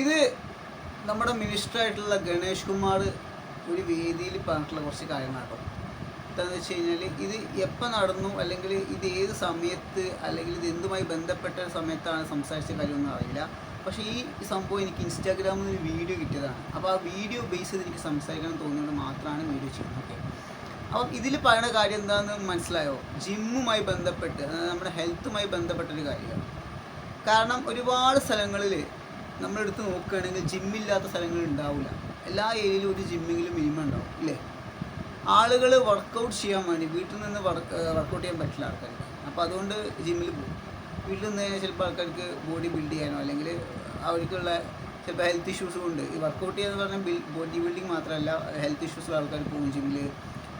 ഇത് നമ്മുടെ മിനിസ്റ്റർ ആയിട്ടുള്ള ഗണേഷ് കുമാർ ഒരു വേദിയിൽ പറഞ്ഞിട്ടുള്ള കുറച്ച് കാര്യങ്ങളാട്ടോ എന്താണെന്ന് വെച്ച് കഴിഞ്ഞാൽ ഇത് എപ്പോൾ നടന്നു? അല്ലെങ്കിൽ ഇത് ഏത് സമയത്ത്? അല്ലെങ്കിൽ ഇത് എന്തുമായി ബന്ധപ്പെട്ട സമയത്താണ് സംസാരിച്ച കാര്യമൊന്നും അറിയില്ല. പക്ഷേ ഈ സംഭവം എനിക്ക് ഇൻസ്റ്റാഗ്രാമിൽ ഒരു വീഡിയോ കിട്ടിയതാണ്. അപ്പോൾ ആ വീഡിയോ ബേസ് ചെയ്ത് എനിക്ക് സംസാരിക്കണം തോന്നിയത് മാത്രമാണ് വീഡിയോ ചെയ്യുന്നത്. ഓക്കെ അപ്പം ഇതിൽ പറയുന്ന കാര്യം എന്താണെന്ന് മനസ്സിലായോ? ജിമ്മുമായി ബന്ധപ്പെട്ട് നമ്മുടെ ഹെൽത്തുമായി ബന്ധപ്പെട്ടൊരു കാര്യമാണ്. കാരണം ഒരുപാട് സ്ഥലങ്ങളിൽ നമ്മളെടുത്ത് നോക്കുകയാണെങ്കിൽ ജിമ്മില്ലാത്ത സ്ഥലങ്ങൾ ഉണ്ടാവില്ല എല്ലാ ഏരിയയിലും ഒരു ജിമ്മെങ്കിലും മിനിമം ഉണ്ടാവും ഇല്ലേ? ആളുകൾ വർക്കൗട്ട് ചെയ്യാൻ വേണ്ടി വീട്ടിൽ നിന്ന് വർക്ക് വർക്കൗട്ട് ചെയ്യാൻ പറ്റില്ല ആൾക്കാർക്ക്. അപ്പോൾ അതുകൊണ്ട് ജിമ്മിൽ പോകും. വീട്ടിൽ നിന്ന് ചിലപ്പോൾ ആൾക്കാർക്ക് ബോഡി ബിൽഡ് ചെയ്യാനോ അല്ലെങ്കിൽ അവർക്കുള്ള ചിലപ്പോൾ ഹെൽത്ത് ഇഷ്യൂസും ഉണ്ട്. ഈ വർക്കൗട്ട് ചെയ്യാന്ന് പറഞ്ഞാൽ ബിൽ ബോഡി ബിൽഡിംഗ് മാത്രമല്ല ഹെൽത്ത് ഇഷ്യൂസുള്ള ആൾക്കാർ പോകും ജിമ്മിൽ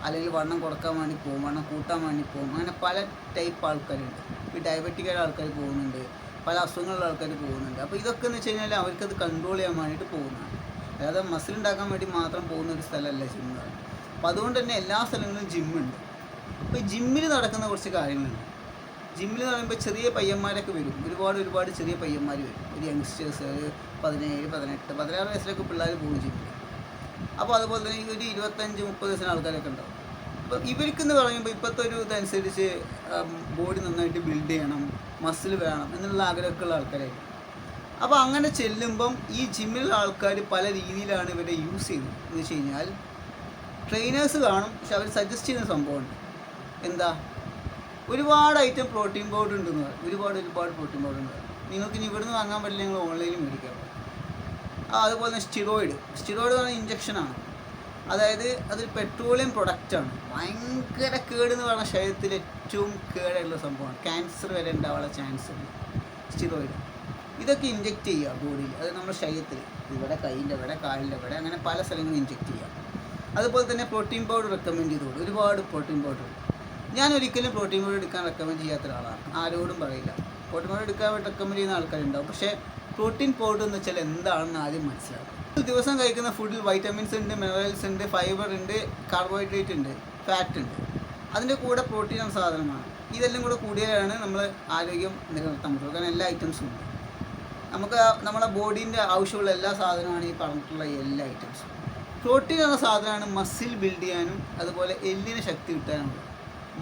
അല്ലെങ്കിൽ വണ്ണം കുറയ്ക്കാൻ വേണ്ടി പോകും വണ്ണം കൂട്ടാൻ വേണ്ടി പോകും. അങ്ങനെ പല ടൈപ്പ് ആൾക്കാരുണ്ട്. ഈ ഡയബറ്റിക്കായ ആൾക്കാർ പോകുന്നുണ്ട്. പല അസുഖങ്ങളുള്ള ആൾക്കാർ പോകുന്നുണ്ട്. അപ്പോൾ ഇതൊക്കെ എന്ന് വെച്ച് കഴിഞ്ഞാൽ അവർക്കത് കൺട്രോൾ ചെയ്യാൻ വേണ്ടിയിട്ട് പോകുന്നതാണ്. അല്ലാതെ മസിൽ ഉണ്ടാക്കാൻ വേണ്ടി മാത്രം പോകുന്ന ഒരു സ്ഥലമല്ല ജിമ്മ് അപ്പോൾ അതുകൊണ്ട് തന്നെ എല്ലാ സ്ഥലങ്ങളിലും ജിമ്മുണ്ട് അപ്പോൾ ഈ ജിമ്മിൽ നടക്കുന്ന കുറച്ച് കാര്യങ്ങളുണ്ട്. ജിമ്മിൽ എന്ന് പറയുമ്പോൾ ചെറിയ പയ്യന്മാരൊക്കെ വരും. ഒരുപാട് ഒരുപാട് ചെറിയ പയ്യന്മാർ വരും. ഒരു യങ്സ്റ്റേഴ്സ് ഒരു പതിനേഴ് പതിനെട്ട് പതിനാറ് വയസ്സിലൊക്കെ പിള്ളേർ പോകും ജിമ്മിൽ അപ്പോൾ അതുപോലെ തന്നെ ഒരു ഇരുപത്തഞ്ച് മുപ്പത് വയസ്സിന് ആൾക്കാരൊക്കെ ഉണ്ടാവും. അപ്പോൾ ഇവർക്കെന്ന് പറയുമ്പോൾ ഇപ്പോഴത്തെ ഒരു ഇതനുസരിച്ച് ബോഡി നന്നായിട്ട് ബിൽഡ് ചെയ്യണം മസിൽ വേണം എന്നുള്ള ആഗ്രഹമൊക്കെ ഉള്ള ആൾക്കാരായിരിക്കും. അപ്പോൾ അങ്ങനെ ചെല്ലുമ്പം ഈ ജിമ്മിലുള്ള ആൾക്കാർ പല രീതിയിലാണ് ഇവരെ യൂസ് ചെയ്യുന്നത്. എന്ന് വെച്ച് കഴിഞ്ഞാൽ ട്രെയിനേഴ്സ് കാണും പക്ഷെ അവർ സജസ്റ്റ് ചെയ്യുന്ന സംഭവമുണ്ട്. എന്താ? ഒരുപാട് ഐറ്റം പ്രോട്ടീൻ പൗഡർ ഉണ്ടെന്ന് പറയും. ഒരുപാട് ഒരുപാട് പ്രോട്ടീൻ പൗഡർ ഉണ്ട് നിങ്ങൾക്ക് ഇനി ഇവിടുന്ന് വാങ്ങാൻ പറ്റില്ല നിങ്ങൾ ഓൺലൈനിൽ മേടിക്കാം. അതുപോലെ തന്നെ സ്റ്റിറോയിഡ് സ്റ്റിറോയിഡ് എന്ന് പറഞ്ഞാൽ ഇഞ്ചക്ഷനാണ് അതായത് അതൊരു പെട്രോളിയം പ്രൊഡക്റ്റാണ് ഭയങ്കര കേട് എന്ന് പറഞ്ഞ ശരീരത്തിൽ ഏറ്റവും കേടായിട്ടുള്ള സംഭവമാണ്. ക്യാൻസർ വരെ ഉണ്ടാവാനുള്ള ചാൻസ് ഉണ്ട്. സ്റ്റിറോയിഡ് ഇതൊക്കെ ഇഞ്ചെക്ട് ചെയ്യുക ബോഡിയിൽ അത് നമ്മുടെ ശരീരത്തിൽ. ഇവിടെ കയ്യിന്റെ ഇവിടെ കാലിന്റെ ഇവിടെ അങ്ങനെ പല സ്ഥലങ്ങളും ഇഞ്ചെക്ട് ചെയ്യുക. അതുപോലെ തന്നെ പ്രോട്ടീൻ പൗഡർ റെക്കമെൻഡ് ചെയ്തോളൂ ഒരുപാട് പ്രോട്ടീൻ പൗഡർ ഞാൻ ഒരിക്കലും പ്രോട്ടീൻ പൗഡർ എടുക്കാൻ റെക്കമെൻഡ് ചെയ്യാത്ത ഒരാളാണ്. ആരോടും പറയില്ല. പ്രോട്ടീൻ പൗഡർ എടുക്കാൻ റെക്കമെൻഡ് ചെയ്യുന്ന ആൾക്കാരുണ്ടാവും. പക്ഷേ പ്രോട്ടീൻ പൗഡർ എന്ന് വെച്ചാൽ എന്താണെന്ന് ആദ്യം മനസ്സിലാക്കും ദിവസം കഴിക്കുന്ന ഫുഡിൽ വൈറ്റമിൻസ് ഉണ്ട് മിനറൽസ് ഉണ്ട് ഫൈബർ ഉണ്ട് കാർബോഹൈഡ്രേറ്റ് ഉണ്ട് ഫാറ്റ് ഉണ്ട്. അതിന്റെ കൂടെ പ്രോട്ടീൻ എന്ന സാധനമാണ്. ഇതെല്ലാം കൂടെ കൂടിയാലാണ് നമ്മൾ ആരോഗ്യം നിലനിർത്താൻ പറ്റുള്ളൂ. കാരണം എല്ലാ ഐറ്റംസും ഉണ്ട്. നമുക്ക് നമ്മുടെ ബോഡീന്റെ ആവശ്യമുള്ള എല്ലാ സാധനമാണ് ഈ പറഞ്ഞിട്ടുള്ള എല്ലാ ഐറ്റംസും പ്രോട്ടീൻ എന്ന സാധനമാണ് മസിൽ ബിൽഡ് ചെയ്യാനും അതുപോലെ എല്ലിന് ശക്തി കിട്ടാനുള്ളത്.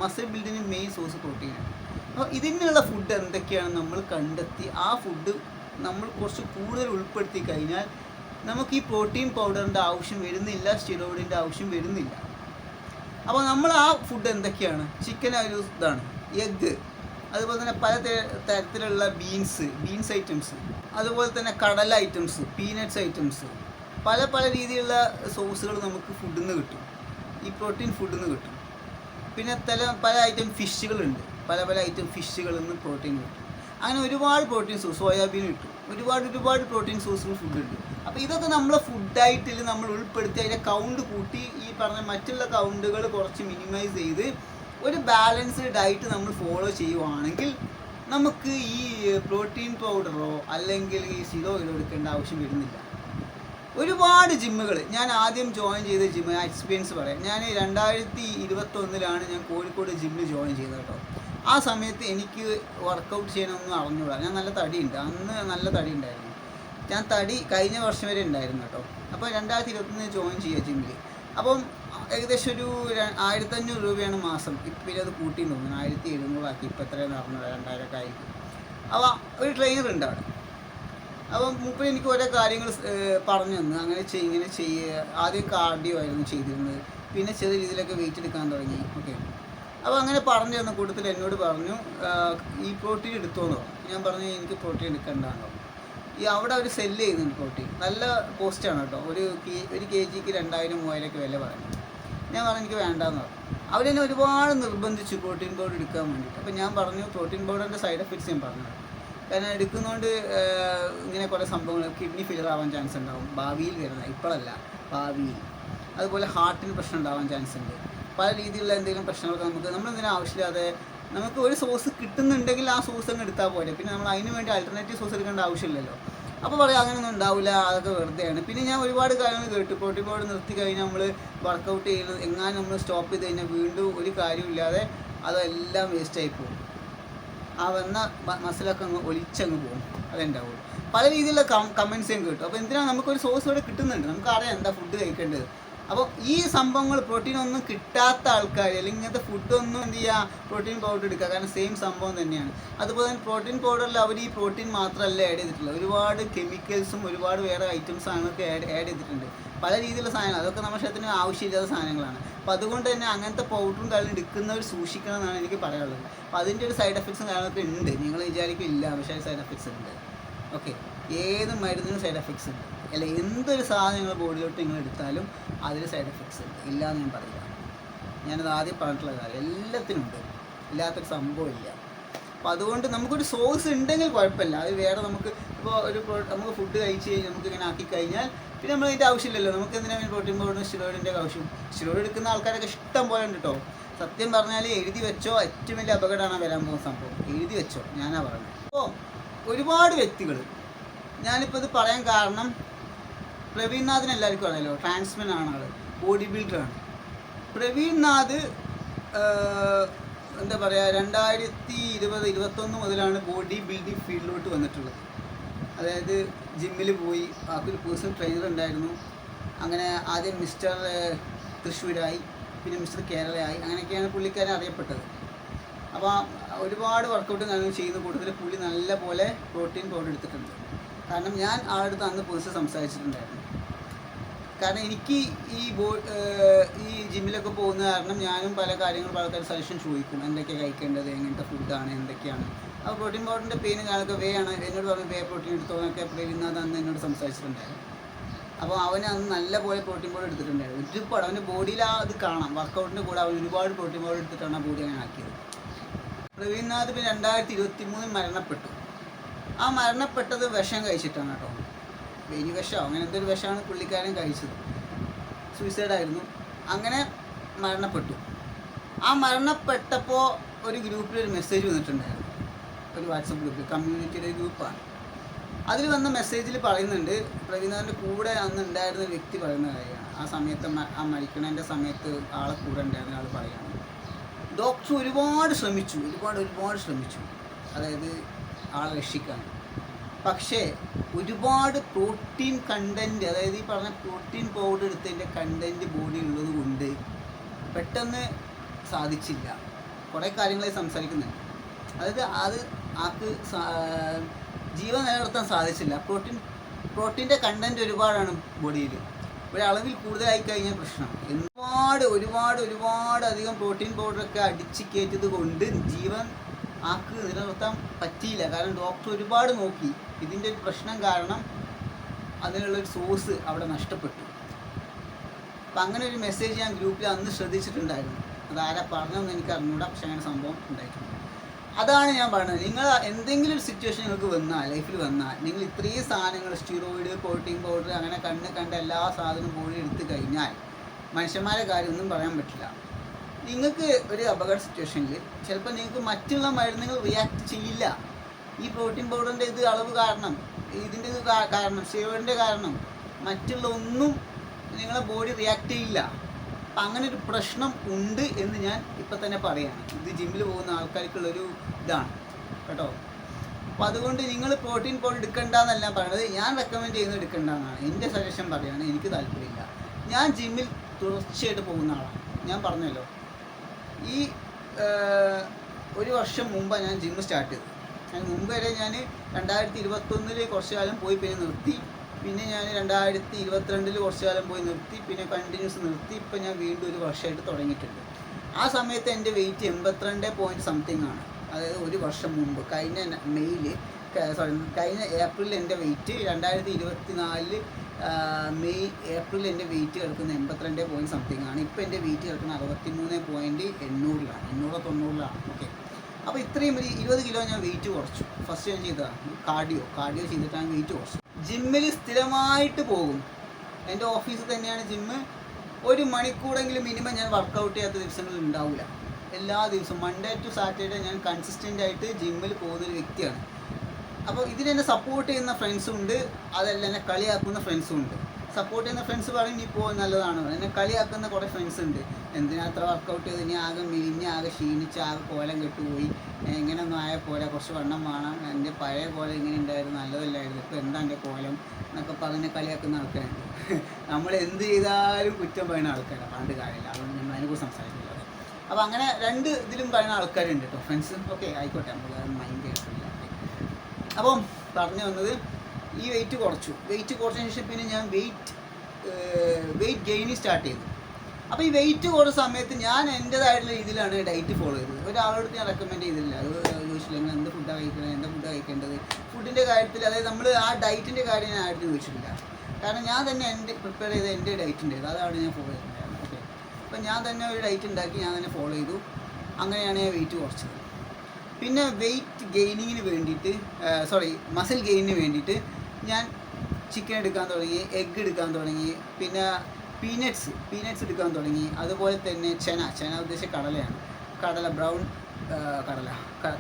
മസിൽ ബിൽഡിങ്ങിന് മെയിൻ സോഴ്സ് പ്രോട്ടീനാണ് അപ്പോൾ ഇതിനുള്ള ഫുഡ് എന്തൊക്കെയാണ് നമ്മൾ കണ്ടെത്തി? ആ ഫുഡ് നമ്മൾ കുറച്ച് കൂടുതൽ ഉൾപ്പെടുത്തി കഴിഞ്ഞാൽ നമുക്ക് ഈ പ്രോട്ടീൻ പൗഡറിന്റെ ആവശ്യം വരുന്നില്ല സ്റ്റിറോയിഡിന്റെ ആവശ്യം വരുന്നില്ല. അപ്പോൾ നമ്മൾ ആ ഫുഡ് എന്തൊക്കെയാണ്? ചിക്കൻ ഒരു ഇതാണ്. എഗ്ഗ് അതുപോലെ തന്നെ പല തരത്തിലുള്ള ബീൻസ് ബീൻസ് ഐറ്റംസ് അതുപോലെ തന്നെ കടല ഐറ്റംസ് പീനട്ട്സ് ഐറ്റംസ് പല പല രീതിയിലുള്ള സോസുകൾ നമുക്ക് ഫുഡിൽ നിന്ന് കിട്ടും. ഈ പ്രോട്ടീൻ ഫുഡിൽ നിന്ന് കിട്ടും. പിന്നെ തല പല ഐറ്റം ഫിഷുകളുണ്ട് പല പല ഐറ്റം ഫിഷുകളിൽ നിന്ന് പ്രോട്ടീൻ കിട്ടും. അങ്ങനെ ഒരുപാട് പ്രോട്ടീൻ സോഴ്സ് സോയാബീൻ കിട്ടും. ഒരുപാട് ഒരുപാട് പ്രോട്ടീൻ ഫുഡ് ഫുഡുണ്ട് അപ്പോൾ ഇതൊക്കെ നമ്മളെ ഫുഡായിട്ടിൽ നമ്മൾ ഉൾപ്പെടുത്തി അതിന്റെ കൗണ്ട് കൂട്ടി ഈ പറഞ്ഞ മറ്റുള്ള കൗണ്ടുകൾ കുറച്ച് മിനിമൈസ് ചെയ്ത് ഒരു ബാലൻസ്ഡ് ഡയറ്റ് നമ്മൾ ഫോളോ ചെയ്യുവാണെങ്കിൽ നമുക്ക് ഈ പ്രോട്ടീൻ പൗഡറോ അല്ലെങ്കിൽ ഈ സിറോ സിറോയിലോ എടുക്കേണ്ട ആവശ്യം വരുന്നില്ല. ഒരുപാട് ജിമ്മുകൾ ഞാൻ ആദ്യം ജോയിൻ ചെയ്ത ജിമ്മ് എക്സ്പീരിയൻസ് പറയാം. ഞാൻ രണ്ടായിരത്തി ഇരുപത്തൊന്നിലാണ് ഞാൻ കോഴിക്കോട് ജിമ്മിൽ ജോയിൻ ചെയ്തത് കേട്ടോ. ആ സമയത്ത് എനിക്ക് വർക്കൗട്ട് ചെയ്യണമെന്ന് അറിഞ്ഞൂടാ. ഞാൻ നല്ല തടിയുണ്ട്. അന്ന് നല്ല തടി ഉണ്ടായിരുന്നു ഞാൻ തടി കഴിഞ്ഞ വർഷം വരെ ഉണ്ടായിരുന്നു കേട്ടോ. അപ്പോൾ രണ്ടായിരത്തി ഇരുപത്തൊന്ന് ജോയിൻ ചെയ്യുക ജിമ്മിൽ അപ്പം ഏകദേശം ഒരു ആയിരത്തഞ്ഞൂറ് രൂപയാണ് മാസം. ഇപ്പം അത് കൂട്ടി തോന്നുന്നു. ആയിരത്തി എഴുന്നൂറാക്കി ഇപ്പം എത്രയാണ് അറിഞ്ഞൂടാ. രണ്ടായിരം ആയി അപ്പോൾ ഒരു ട്രെയിനർ ഉണ്ട് അവിടെ. അപ്പം മുപ്പിൽ എനിക്ക് ഓരോ കാര്യങ്ങൾ പറഞ്ഞു തന്നു. അങ്ങനെ ചെയ്യ് ഇങ്ങനെ ചെയ്യുക ആദ്യം കാർഡിയോ ആയിരുന്നു ചെയ്തിരുന്നത്. പിന്നെ ചെറിയ രീതിയിലൊക്കെ വെയിറ്റ് എടുക്കാൻ തുടങ്ങി. ഓക്കെ അപ്പോൾ അങ്ങനെ പറഞ്ഞു തന്ന കൂട്ടത്തിൽ എന്നോട് പറഞ്ഞു ഈ പ്രോട്ടീൻ എടുത്തോന്നോ ഞാൻ പറഞ്ഞു എനിക്ക് പ്രോട്ടീൻ എടുക്കണ്ടെന്നോ ഈ അവിടെ അവർ സെല്ല് ചെയ്യുന്നുണ്ട് പ്രോട്ടീൻ. നല്ല കോസ്റ്റാണ് കേട്ടോ. ഒരു ഒരു കെ ജിക്ക് രണ്ടായിരം മൂവായിരമൊക്കെ വില പറഞ്ഞു ഞാൻ പറഞ്ഞു എനിക്ക് വേണ്ടാന്ന് പറഞ്ഞു. അവരെന്നെ ഒരുപാട് നിർബന്ധിച്ചു പ്രോട്ടീൻ പൗഡർ എടുക്കാൻ വേണ്ടിയിട്ട്. അപ്പോൾ ഞാൻ പറഞ്ഞു പ്രോട്ടീൻ പൗഡറിന്റെ സൈഡ് എഫക്ട്സ് ഞാൻ പറഞ്ഞു കാരണം എടുക്കുന്നതുകൊണ്ട് ഇങ്ങനെ കുറേ സംഭവങ്ങൾ കിഡ്നി ഫെയിലർ ആവാൻ ചാൻസ് ഉണ്ടാവും. ഭാവിയിൽ വരുന്ന ഇപ്പോഴല്ല ഭാവിയിൽ. അതുപോലെ ഹാർട്ടിന് പ്രശ്നം ഉണ്ടാവാൻ ചാൻസ് ഉണ്ട്. പല രീതിയിലുള്ള എന്തെങ്കിലും പ്രശ്നങ്ങളൊക്കെ നമുക്ക് നമ്മൾ എന്തിനാ ആവശ്യമില്ലാതെ നമുക്ക് ഒരു സോസ് കിട്ടുന്നുണ്ടെങ്കിൽ ആ സോസ് അങ്ങ് എടുത്താൽ പോരെ. പിന്നെ നമ്മൾ അതിന് വേണ്ടി ആൾട്ടർനേറ്റീവ് സോസ് എടുക്കേണ്ട ആവശ്യമില്ലല്ലോ. അപ്പോൾ പറയാം അങ്ങനെയൊന്നും ഉണ്ടാവില്ല അതൊക്കെ വെറുതെയാണ്. പിന്നെ ഞാൻ ഒരുപാട് കാര്യങ്ങൾ കേട്ടു പൗഡർ നിർത്തി കഴിഞ്ഞാൽ നമ്മൾ വർക്കൗട്ട് ചെയ്യുന്നത് എങ്ങാനും നമ്മൾ സ്റ്റോപ്പ് ചെയ്ത് കഴിഞ്ഞാൽ വീണ്ടും ഒരു കാര്യമില്ലാതെ അതെല്ലാം വേസ്റ്റായി പോകും. ആ വന്ന മസിലൊക്കെ അങ്ങ് ഒലിച്ചങ്ങ് പോകും. അതേ ഉണ്ടാവുള്ളൂ പല രീതിയിലുള്ള കമൻസ് ഞാൻ കേട്ടു. അപ്പോൾ എന്തിനാണ് നമുക്കൊരു സോഴ്സ് ഇവിടെ കിട്ടുന്നുണ്ട്? നമുക്ക് അറിയാം എന്താ ഫുഡ് കഴിക്കേണ്ടത്. അപ്പോൾ ഈ സംഭവങ്ങൾ പ്രോട്ടീൻ ഒന്നും കിട്ടാത്ത ആൾക്കാർ അല്ലെങ്കിൽ ഇങ്ങനത്തെ ഫുഡൊന്നും എന്ത് ചെയ്യുക പ്രോട്ടീൻ പൗഡർ എടുക്കുക. കാരണം സെയിം സംഭവം തന്നെയാണ്. അതുപോലെ തന്നെ പ്രോട്ടീൻ പൗഡറിൽ അവർ ഈ പ്രോട്ടീൻ മാത്രമല്ല ആഡ് ചെയ്തിട്ടുള്ളത്. ഒരുപാട് കെമിക്കൽസും ഒരുപാട് വേറെ ഐറ്റംസ് സാധനങ്ങളൊക്കെ ആഡ് ആഡ് ചെയ്തിട്ടുണ്ട്. പല രീതിയിലുള്ള സാധനങ്ങൾ അതൊക്കെ നമ്മുടെ ശരീരത്തിന് ആവശ്യമില്ലാത്ത സാധനങ്ങളാണ്. അപ്പോൾ അതുകൊണ്ട് തന്നെ അങ്ങനത്തെ പൗഡറും കാര്യം എടുക്കുന്നവർ സൂക്ഷിക്കണം എന്നാണ് എനിക്ക് പറയാനുള്ളത്. അപ്പോൾ അതിന്റെ ഒരു സൈഡ് എഫക്ട്സും കാര്യങ്ങളൊക്കെ ഉണ്ട്. നിങ്ങൾ വിചാരിക്കും ഇല്ല പക്ഷേ സൈഡ് എഫക്ട്സ് ഉണ്ട്. ഓക്കെ ഏത് മരുന്നിനും സൈഡ് എഫക്ട്സ് ഉണ്ട്. അല്ല എന്തൊരു സാധനം നിങ്ങൾ ബോഡിയിലോട്ട് നിങ്ങൾ എടുത്താലും അതിൽ സൈഡ് എഫക്ട്സ് ഇല്ല എന്ന് ഞാൻ പറയില്ല. ഞാനത് ആദ്യം പറഞ്ഞിട്ടുള്ള കാര്യം എല്ലാത്തിനും ഉണ്ട്. ഇല്ലാത്തൊരു സംഭവം ഇല്ല. അപ്പോൾ അതുകൊണ്ട് നമുക്കൊരു സോഴ്സ് ഉണ്ടെങ്കിൽ കുഴപ്പമില്ല. അത് വേറെ നമുക്ക് ഇപ്പോൾ ഒരു നമുക്ക് ഫുഡ് കഴിച്ച് കഴിഞ്ഞ് നമുക്ക് ഇങ്ങനെ ആക്കി കഴിഞ്ഞാൽ പിന്നെ നമ്മൾ അതിന്റെ ആവശ്യമില്ലല്ലോ. നമുക്ക് എന്തിനാണ് പ്രോട്ടീൻ പൗഡറും സ്റ്റിറോയിഡിന്റെ ആവശ്യം? സ്റ്റിറോയിഡ് എടുക്കുന്ന ആൾക്കാരൊക്കെ ഇഷ്ടം പോലെ ഉണ്ട് കേട്ടോ സത്യം പറഞ്ഞാൽ എഴുതി വെച്ചോ ഏറ്റവും വലിയ അപകടമാണ് വരാൻ പോകുന്ന സംഭവം. എഴുതി വെച്ചോ ഞാനാ പറഞ്ഞത്. അപ്പോൾ ഒരുപാട് വ്യക്തികൾ ഞാനിപ്പോൾ ഇത് പറയാൻ കാരണം പ്രവീൺ നാഥിന് എല്ലാവർക്കും അറിയാലോ. ട്രാൻസ്മെൻ ആണ് ആൾ. ബോഡി ബിൽഡറാണ് പ്രവീൺനാഥ് എന്താ പറയുക രണ്ടായിരത്തി ഇരുപത് ഇരുപത്തൊന്ന് മുതലാണ് ബോഡി ബിൽഡിംഗ് ഫീൽഡിലോട്ട് വന്നിട്ടുള്ളത്. അതായത് ജിമ്മിൽ പോയി ആൾക്കൊരു പേഴ്സണൽ ട്രെയിനർ ഉണ്ടായിരുന്നു. അങ്ങനെ ആദ്യം മിസ്റ്റർ തൃശ്ശൂരായി പിന്നെ മിസ്റ്റർ കേരളയായി. അങ്ങനെയൊക്കെയാണ് പുള്ളിക്കാരൻ അറിയപ്പെട്ടത്. അപ്പോൾ ഒരുപാട് വർക്കൗട്ട് ഞാൻ ചെയ്യുന്ന. കൂട്ടത്തിൽ പുള്ളി നല്ല പോലെ പ്രോട്ടീൻ പൗഡർ എടുത്തിട്ടുണ്ട്. കാരണം ഞാൻ ആളുടെ അടുത്ത് അന്ന് പുതുസ് സംസാരിച്ചിട്ടുണ്ടായിരുന്നു. കാരണം എനിക്ക് ഈ ബോ ഈ ജിമ്മിലൊക്കെ പോകുന്ന കാരണം ഞാനും പല കാര്യങ്ങളും ആൾക്കാർ സജഷൻ ചോദിക്കും. എന്തൊക്കെയാണ് കഴിക്കേണ്ടത് എങ്ങനത്തെ ഫുഡാണ് എന്തൊക്കെയാണ്. അപ്പോൾ പ്രോട്ടീൻ പൗഡറിന്റെ പെയിൻ കാണൊക്കെ വേ ആണ്. എന്നോട് പറഞ്ഞു വേ പ്രോട്ടീൻ എടുത്തോന്നൊക്കെ പ്രവീണാഥ് അന്ന് എന്നോട് സംസാരിച്ചിട്ടുണ്ടായിരുന്നു. അപ്പോൾ അവന് അന്ന് നല്ല പോലെ പ്രോട്ടീൻ പൗഡർ എടുത്തിട്ടുണ്ടായിരുന്നു ഒരുപാട് അവന്റെ ബോഡിയിൽ ആ കാണാം. വർക്കൗട്ടിന്റെ കൂടെ അവൻ ഒരുപാട് പ്രോട്ടീൻ പൗഡർ എടുത്തിട്ടാണ് ആ ബോഡി അങ്ങനെ ആക്കിയത്. പ്രവീൺനാഥ് പിന്നെ രണ്ടായിരത്തി ഇരുപത്തി മൂന്നിൽ മരണപ്പെട്ടു. ആ മരണപ്പെട്ടത് വിഷം കഴിച്ചിട്ടാണ് കേട്ടോ. വെനി വിഷമോ അങ്ങനെ എന്തൊരു വിഷമാണ് പുള്ളിക്കാരൻ കഴിച്ചത്. സൂയിസൈഡായിരുന്നു അങ്ങനെ മരണപ്പെട്ടു. ആ മരണപ്പെട്ടപ്പോൾ ഒരു ഗ്രൂപ്പിൽ ഒരു മെസ്സേജ് വന്നിട്ടുണ്ടായിരുന്നു. ഒരു വാട്സപ്പ് ഗ്രൂപ്പ് കമ്മ്യൂണിറ്റിയുടെ ഗ്രൂപ്പാണ് അതിൽ വന്ന മെസ്സേജിൽ പറയുന്നുണ്ട് പ്രവീണാറിന്റെ കൂടെ അന്ന് ഉണ്ടായിരുന്ന വ്യക്തി പറയുന്ന കാര്യമാണ്. ആ സമയത്ത് ആ മരിക്കണതിന്റെ സമയത്ത് ആളെ കൂടെ ഉണ്ടായിരുന്ന ആൾ പറയുകയാണ്. ഡോക്ടർ ഒരുപാട് ശ്രമിച്ചു ഒരുപാട് ഒരുപാട് ശ്രമിച്ചു. അതായത് ആളെ രക്ഷിക്കാൻ പക്ഷേ ഒരുപാട് പ്രോട്ടീൻ കണ്ടന്റ് അതായത് ഈ പറഞ്ഞ പ്രോട്ടീൻ പൗഡർ എടുത്തതിന്റെ കണ്ടന്റ് ബോഡി ഉള്ളത് കൊണ്ട് പെട്ടെന്ന് സാധിച്ചില്ല. കുറേ കാര്യങ്ങളെ സംസാരിക്കുന്നുണ്ട്. അതായത് അത് ആൾക്ക് ജീവൻ നിലനിർത്താൻ സാധിച്ചില്ല. പ്രോട്ടീൻ പ്രോട്ടീന്റെ കണ്ടന്റ് ഒരുപാടാണ് ബോഡിയിൽ ഒരളവിൽ കൂടുതലായി കഴിഞ്ഞ പ്രശ്നം. ഒരുപാട് ഒരുപാട് ഒരുപാട് അധികം പ്രോട്ടീൻ പൗഡറൊക്കെ അടിച്ച് കയറ്റിയത് കൊണ്ട് ജീവൻ ആക്ക് നിലനിർത്താൻ പറ്റിയില്ല. കാരണം ഡോക്ടർ ഒരുപാട് നോക്കി. ഇതിന്റെ ഒരു പ്രശ്നം കാരണം അതിനുള്ളൊരു സോഴ്സ് അവിടെ നഷ്ടപ്പെട്ടു. അപ്പം അങ്ങനെ ഒരു മെസ്സേജ് ഞാൻ ഗ്രൂപ്പിൽ അന്ന് ശ്രദ്ധിച്ചിട്ടുണ്ടായിരുന്നു. അത് ആരാ പറഞ്ഞതെന്ന് എനിക്ക് അറിഞ്ഞൂടാ. പക്ഷെ അങ്ങനെ സംഭവം ഉണ്ടായിട്ടുണ്ട്. അതാണ് ഞാൻ പറയുന്നത് നിങ്ങൾ എന്തെങ്കിലും ഒരു സിറ്റുവേഷൻ നിങ്ങൾക്ക് വന്നാൽ ലൈഫിൽ വന്നാൽ നിങ്ങൾ ഇത്രയും സാധനങ്ങൾ സ്റ്റിറോയിഡ് പ്രോട്ടീൻ പൗഡർ അങ്ങനെ കണ്ണ് കണ്ട എല്ലാ സാധനവും പോയി എടുത്തു കഴിഞ്ഞാൽ മനുഷ്യന്മാരെ കാര്യമൊന്നും പറയാൻ പറ്റില്ല. നിങ്ങൾക്ക് ഒരു അപകട സിറ്റുവേഷനിൽ ചിലപ്പോൾ നിങ്ങൾക്ക് മറ്റുള്ള മരുന്നുകൾ റിയാക്ട് ചെയ്യില്ല. ഈ പ്രോട്ടീൻ പൗഡറിന്റെ ഇത് അളവ് കാരണം ഇതിന്റെ ഇത് കാരണം സ്റ്റിറോയിഡിന്റെ കാരണം മറ്റുള്ള ഒന്നും നിങ്ങളെ ബോഡി റിയാക്ട് ചെയ്യില്ല. അപ്പം അങ്ങനെ ഒരു പ്രശ്നം ഉണ്ട് എന്ന് ഞാൻ ഇപ്പം തന്നെ പറയാണ്. ഇത് ജിമ്മിൽ പോകുന്ന ആൾക്കാർക്കുള്ളൊരു ഇതാണ്. കേട്ടോ? അപ്പം അതുകൊണ്ട് നിങ്ങൾ പ്രോട്ടീൻ പൗഡർ എടുക്കണ്ടെന്നല്ല പറയുന്നത് ഞാൻ റെക്കമെൻഡ് ചെയ്യുന്നത് എടുക്കേണ്ടതെന്നാണ് എന്റെ സജഷൻ പറയുകയാണ് എനിക്ക് താല്പര്യമില്ല. ഞാൻ ജിമ്മിൽ തുടർച്ചയായിട്ട് പോകുന്ന ആളാണ്. ഞാൻ പറഞ്ഞല്ലോ. ഈ ഒരു വർഷം മുമ്പാണ് ഞാൻ ജിം സ്റ്റാർട്ട് ചെയ്തത്. അതിന് മുമ്പ് വരെ ഞാൻ രണ്ടായിരത്തി ഇരുപത്തൊന്നിൽ കുറച്ച് കാലം പോയി പിന്നെ നിർത്തി. പിന്നെ ഞാൻ രണ്ടായിരത്തി ഇരുപത്തിരണ്ടിൽ കുറച്ച് കാലം പോയി നിർത്തി. പിന്നെ കണ്ടിന്യൂസ് നിർത്തി. ഇപ്പം ഞാൻ വീണ്ടും ഒരു വർഷമായിട്ട് തുടങ്ങിയിട്ടുണ്ട്. ആ സമയത്ത് എന്റെ വെയിറ്റ് എൺപത്തിരണ്ട് പോയിന്റ് സംതിങ് ആണ്. അതായത് ഒരു വർഷം മുമ്പ് കഴിഞ്ഞ മെയ്യിൽ സോറി കഴിഞ്ഞ ഏപ്രിലിൽ എന്റെ വെയിറ്റ് രണ്ടായിരത്തി ഇരുപത്തി നാലിൽ മെയ് ഏപ്രിൽ എന്റെ വെയിറ്റ് കിടക്കുന്ന എൺപത്തിരണ്ട് പോയിന്റ് സംതിങ് ആണ്. ഇപ്പോൾ എന്റെ വെയിറ്റ് കിടക്കുന്ന അറുപത്തി മൂന്ന് പോയിന്റ് എണ്ണൂറിലാണ്. എണ്ണൂറ് തൊണ്ണൂറിലാണ്. ഓക്കെ അപ്പോൾ ഇത്രയും ഒരു ഇരുപത് കിലോ ഞാൻ വെയിറ്റ് കുറച്ചു. ഫസ്റ്റ് ഞാൻ ചെയ്തതാണ് കാർഡിയോ കാർഡിയോ ചെയ്തിട്ടാണ് വെയിറ്റ് കുറച്ചു. ജിമ്മിൽ സ്ഥിരമായിട്ട് പോകും. എന്റെ ഓഫീസിൽ തന്നെയാണ് ജിമ്മ് ഒരു മണിക്കൂറെങ്കിലും മിനിമം ഞാൻ വർക്കൗട്ട് ചെയ്യാത്ത ദിവസങ്ങളിൽ ഉണ്ടാവില്ല. എല്ലാ ദിവസവും മൺഡേ ടു സാറ്റർഡേ ഞാൻ കൺസിസ്റ്റന്റ് ആയിട്ട് ജിമ്മിൽ പോകുന്ന ഒരു വ്യക്തിയാണ്. അപ്പോൾ ഇതിനെന്നെ സപ്പോർട്ട് ചെയ്യുന്ന ഫ്രണ്ട്സും ഉണ്ട്. അതല്ല എന്നെ കളിയാക്കുന്ന ഫ്രണ്ട്സും ഉണ്ട്. സപ്പോർട്ട് ചെയ്യുന്ന ഫ്രണ്ട്സ് പറയും നീ നല്ലതാണ്. എന്നെ കളിയാക്കുന്ന കുറേ ഫ്രണ്ട്സ് ഉണ്ട്. എന്തിനാ അത്ര വർക്കൗട്ട് ചെയ്ത്? ഇനി ആകെ മെലിഞ്ഞ് ആകെ ക്ഷീണിച്ച് ആകെ കോലം കെട്ടുപോയി. എങ്ങനെയൊന്നും ആയ പോലെ കുറച്ച് വണ്ണം വേണം. എന്റെ പഴയ പോലെ ഇങ്ങനെ ഉണ്ടായിരുന്നു നല്ലതല്ലായിരുന്നു. ഇപ്പോൾ എന്താ എന്റെ കോലം? എന്നൊക്കെ പറഞ്ഞ് കളിയാക്കുന്ന ആൾക്കാരുണ്ട്. നമ്മൾ എന്ത് ചെയ്താലും കുറ്റം പറയുന്ന ആൾക്കാരാണ് പണ്ട് കാര്യമില്ല അതുകൊണ്ട് നമ്മൾ അതിനെക്കുറിച്ച് സംസാരിക്കുന്നത് അപ്പോൾ അങ്ങനെ രണ്ട് ഇതിലും പറയുന്ന ആൾക്കാരുണ്ട് കേട്ടോ ഫ്രണ്ട്സ് ഓക്കെ ആയിക്കോട്ടെ. നമുക്ക് മൈൻഡ് അപ്പം പറഞ്ഞു വന്നത് ഈ വെയിറ്റ് കുറച്ചു. വെയിറ്റ് കുറച്ചതിന് ശേഷം പിന്നെ ഞാൻ വെയിറ്റ് വെയിറ്റ് ഗെയിനിങ് സ്റ്റാർട്ട് ചെയ്തു. അപ്പോൾ ഈ വെയിറ്റ് കുറച്ച സമയത്ത് ഞാൻ എന്റെതായിട്ടുള്ള രീതിയിലാണ് ഡയറ്റ് ഫോളോ ചെയ്തത് ഒരാളോട് ഞാൻ റെക്കമെൻഡ് ചെയ്തില്ല അത് ചോദിച്ചില്ല എന്ത് ഫുഡാണ് കഴിക്കണത് എന്താ ഫുഡാണ് കഴിക്കേണ്ടത്? ഫുഡിന്റെ കാര്യത്തിൽ അതായത് നമ്മൾ ആ ഡയറ്റിന്റെ കാര്യം ഞാൻ ആയിട്ട് ചോദിച്ചിട്ടില്ല. കാരണം ഞാൻ തന്നെ എന്റെ പ്രിപ്പയർ ചെയ്ത എന്റെ ഡയറ്റിന്റെ അതാണ് ഞാൻ ഫോളോ ചെയ്തിട്ടുണ്ടായിരുന്നത് ഓക്കെ അപ്പോൾ ഞാൻ തന്നെ ഒരു ഡയറ്റ് ഉണ്ടാക്കി ഞാൻ തന്നെ ഫോളോ ചെയ്തു. അങ്ങനെയാണ് ഞാൻ വെയിറ്റ് കുറച്ചത്. പിന്നെ വെയിറ്റ് ഗെയിനിങ്ങിന് വേണ്ടിയിട്ട് സോറി മസിൽ ഗെയിനിന് വേണ്ടിയിട്ട് ഞാൻ ചിക്കൻ എടുക്കാൻ തുടങ്ങി എഗ്ഗ് എടുക്കാൻ തുടങ്ങി പിന്നെ പീനട്സ് പീനട്സ് എടുക്കാൻ തുടങ്ങി. അതുപോലെ തന്നെ ചെന ചെന ഉദ്ദേശിച്ച കടലയാണ്. കടല ബ്രൗൺ കടല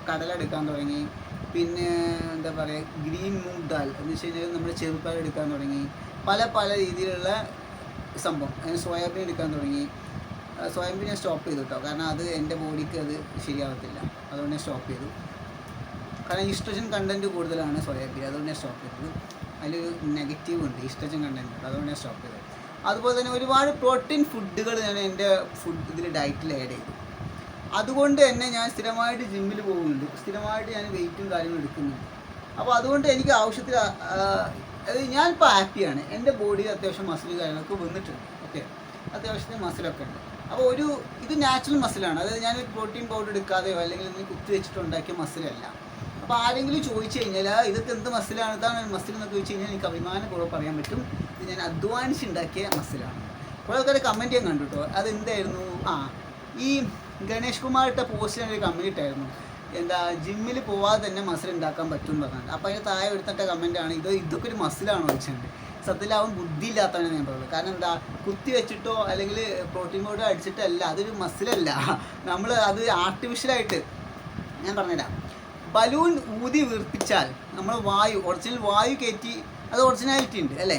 കടല എടുക്കാൻ തുടങ്ങി. പിന്നെ എന്താ പറയുക ഗ്രീൻ മൂങ് ദാൽ എന്ന് വെച്ച് കഴിഞ്ഞാൽ നമ്മൾ ചെറുപ്പയർ എടുക്കാൻ തുടങ്ങി. പല പല രീതിയിലുള്ള സംഭവം സോയാബീൻ എടുക്കാൻ തുടങ്ങി. സോയാബീൻ ഞാൻ സ്റ്റോപ്പ് ചെയ്തു കേട്ടോ കാരണം അത് എന്റെ ബോഡിക്ക് അത് ശരിയാവത്തില്ല. അതുകൊണ്ട് ഞാൻ സ്റ്റോപ്പ് ചെയ്തു. കാരണം ഈസ്ട്രജൻ കണ്ടന്റ് കൂടുതലാണ് സോയാബീൻ അതുകൊണ്ട് ഞാൻ സ്റ്റോപ്പ് ചെയ്തത്. അതിലൊരു നെഗറ്റീവ് ഉണ്ട്. ഈസ്ട്രജൻ കണ്ടന്റ് ഉണ്ട്. അതുകൊണ്ട് ഞാൻ സ്റ്റോപ്പ് ചെയ്തത്. അതുപോലെ തന്നെ ഒരുപാട് പ്രോട്ടീൻ ഫുഡുകൾ ഞാൻ എന്റെ ഫുഡ് ഇതിൽ ഡയറ്റിൽ ആഡ് ചെയ്തു. അതുകൊണ്ട് തന്നെ ഞാൻ സ്ഥിരമായിട്ട് ജിമ്മിൽ പോകുന്നുണ്ട്. സ്ഥിരമായിട്ട് ഞാൻ വെയിറ്റും കാര്യങ്ങളും എടുക്കുന്നുണ്ട്. അപ്പോൾ അതുകൊണ്ട് എനിക്ക് ആവശ്യത്തിൽ ഞാനിപ്പോൾ ഹാപ്പിയാണ് എന്റെ ബോഡിയിൽ അത്യാവശ്യം മസിൽ കാര്യങ്ങളൊക്കെ വന്നിട്ടുണ്ട്. ഓക്കെ അത്യാവശ്യത്തിന് മസിലൊക്കെ ഉണ്ട്. അപ്പോൾ ഒരു ഇത് നാച്ചുറൽ മസിലാണ് അതായത് ഞാൻ പ്രോട്ടീൻ പൗഡർ എടുക്കാതെയോ അല്ലെങ്കിൽ നിങ്ങൾ കുത്തി വെച്ചിട്ട് ഉണ്ടാക്കിയ മസിലല്ല അപ്പോൾ ആരെങ്കിലും ചോദിച്ചു കഴിഞ്ഞാൽ "ആ, ഇതൊക്കെ എന്ത് മസിലാണ് ഇതാണ് മസിൽ എന്നൊക്കെ ചോദിച്ചു കഴിഞ്ഞാൽ എനിക്ക് അഭിമാനപൂർവം പറയാൻ പറ്റും. ഇത് ഞാൻ അധ്വാനിച്ച് ഉണ്ടാക്കിയ മസിലാണ് കുറേ ആൾക്കാർ കമന്റ് ചെയ്യാൻ കണ്ടു കേട്ടോ അത് എന്തായിരുന്നു ആ ഈ ഗണേഷ് കുമാറിട്ട പോസ്റ്റ് ഞാനൊരു കമന്റ് ഇട്ടായിരുന്നു. എന്താ ജിമ്മിൽ പോവാതെ തന്നെ മസിൽ ഉണ്ടാക്കാൻ പറ്റും പറഞ്ഞിട്ട്. അപ്പോൾ അതിന് താഴെ എടുത്തിട്ട ആണ് ഇത് ഇതൊക്കെ ഒരു മസിലാണോ ചോദിച്ചിട്ടുണ്ട്. സത്യത്തിൽ അവൻ ബുദ്ധിയില്ലാത്തവനെ ഞാൻ പറയുന്നത്. കാരണം എന്താ കുത്തി വെച്ചിട്ടോ അല്ലെങ്കിൽ പ്രോട്ടീൻ പൗഡർ അടിച്ചിട്ടല്ല അതൊരു മസിലല്ല നമ്മൾ അത് ആർട്ടിഫിഷ്യലായിട്ട് ഞാൻ പറഞ്ഞുതരാം. ബലൂൺ ഊതി വീർപ്പിച്ചാൽ നമ്മൾ വായു ഒറിജിനൽ വായു കയറ്റി അത് ഒറിജിനാലിറ്റി ഉണ്ട് അല്ലേ?